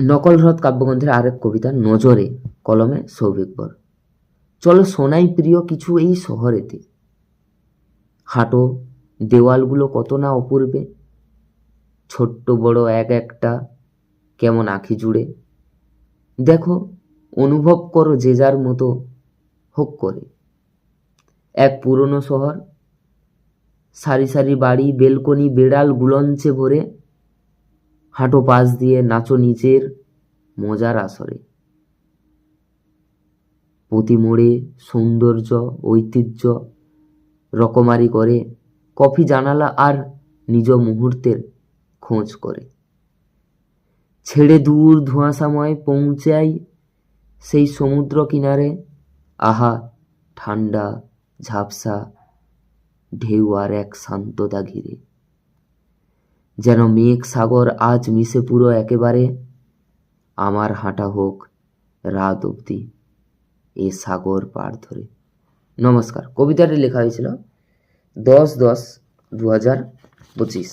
নকল হ্রদ কাব্যগ্রন্থের আরেক কবিতা নজরে কলমে সৌভিকবর চলো সোনাই প্রিয় কিছু এই শহরেতে। হাঁটো, দেওয়ালগুলো কত না অপূর্বে। ছোট্ট বড় এক একটা কেমন আঁখি জুড়ে। দেখো, অনুভব করো যে যার মতো হোক করে। এক পুরনো শহর, সারি সারি বাড়ি, বেলকনি, বেড়াল গুলঞ্চে ভরে। হাঁটো পাশ দিয়ে নাচো নিচের মজার আসরে। প্রতি মোড়ে সৌন্দর্য, ঐতিহ্য রকমারি করে, কফি জানালা আর নিজ মুহূর্তের খোঁজ করে। ছেড়ে দূর ধোঁয়াশাময় পৌঁছাই সেই সমুদ্র কিনারে, আহা, ঠান্ডা, ঝাপসা, ঢেউ আর এক শান্ততা ঘিরে যেন মেঘ সাগর আজ মিশে পুরো একেবারে। আমার হাঁটা হোক রাত অবধি এ সাগর পার ধরে। নমস্কার, কবিতাটি লেখা হয়েছিল দশ দশ দু হাজার পঁচিশ।